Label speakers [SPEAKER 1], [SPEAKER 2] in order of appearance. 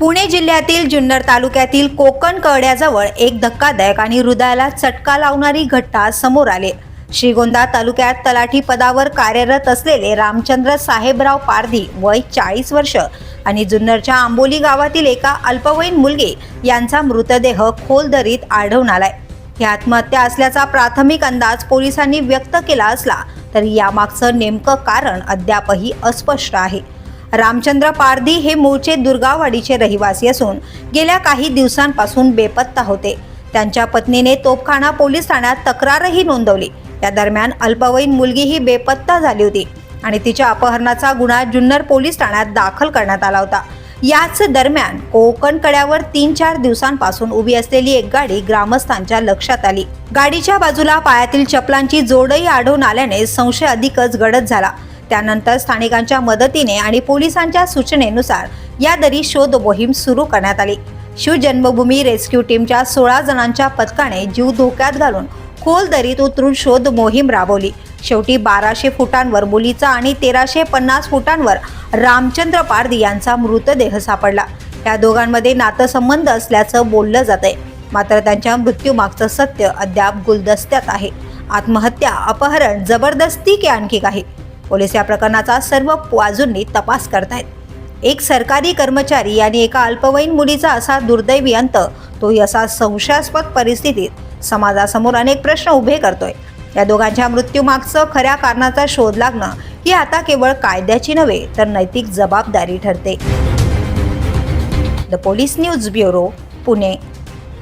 [SPEAKER 1] पुणे जिल्ह्यातील जुन्नर तालुक्यातील कोकण कळड्याजवळ एक धक्कादायक आणि हृदयाला चटका लावणारी घटना समोर आली. श्रीगोंदा तालुक्यात तलाठी पदावर कार्यरत असलेले रामचंद्र साहेबराव पारधी वय चाळीस वर्ष आणि जुन्नरच्या आंबोली गावातील एका अल्पवयीन मुलगी यांचा मृतदेह खोल दरीत आढळून आलाय. ही आत्महत्या असल्याचा प्राथमिक अंदाज पोलिसांनी व्यक्त केला असला तरी यामागचं नेमकं कारण अद्यापही अस्पष्ट आहे. रामचंद्र पारधी हे मूळचे दुर्गावाडीचे रहिवासी असून गेल्या काही दिवसांपासून बेपत्ता होते. त्यांच्या पत्नीने तोपखाना पोलीस ठाण्यात तक्रारही नोंदवली. या दरम्यान अल्पवयीन मुलगी ही बेपत्ता झाली होती आणि तिच्या अपहरणाचा गुन्हा जुन्नर पोलीस ठाण्यात दाखल करण्यात आला होता. याच दरम्यान कोकण कड्यावर तीन चार दिवसांपासून उभी असलेली एक गाडी ग्रामस्थांच्या लक्षात आली. गाडीच्या बाजूला पायातील चपलांची जोडही आढळून आल्याने संशय अधिकच गडद झाला. त्यानंतर स्थानिकांच्या मदतीने आणि पोलिसांच्या सूचनेनुसार या दरी शोध मोहीम सुरू करण्यात आली. शिवजन्मभूमी रेस्क्यू टीमच्या सोळा जणांच्या पथकाने जीव धोक्यात घालून खोल दरीत उतरून शोध मोहीम राबवली. शेवटी बाराशे फुटांवर मुलीचा आणि तेराशे पन्नास फुटांवर रामचंद्र पारधी यांचा मृतदेह सापडला. या दोघांमध्ये नातंसंबंध असल्याचं बोललं जातंय. मात्र त्यांच्या मृत्यूमागचं सत्य अद्याप गुलदस्त्यात आहे. आत्महत्या अपहरण जबरदस्ती की आणखी काही? पोलीस या प्रकरणाचा सर्व बाजूंनी तपास करतायत. एक सरकारी कर्मचारी आणि एका अल्पवयीन मुलीचा असा दुर्दैवी अंत तोही असा संशयास्पद परिस्थितीत समाजासमोर अनेक प्रश्न उभे करतोय. या दोघांच्या मृत्यूमागचं खऱ्या कारणाचा शोध लागणं ही आता केवळ कायद्याची नव्हे तर नैतिक जबाबदारी ठरते. The police news bureau Pune.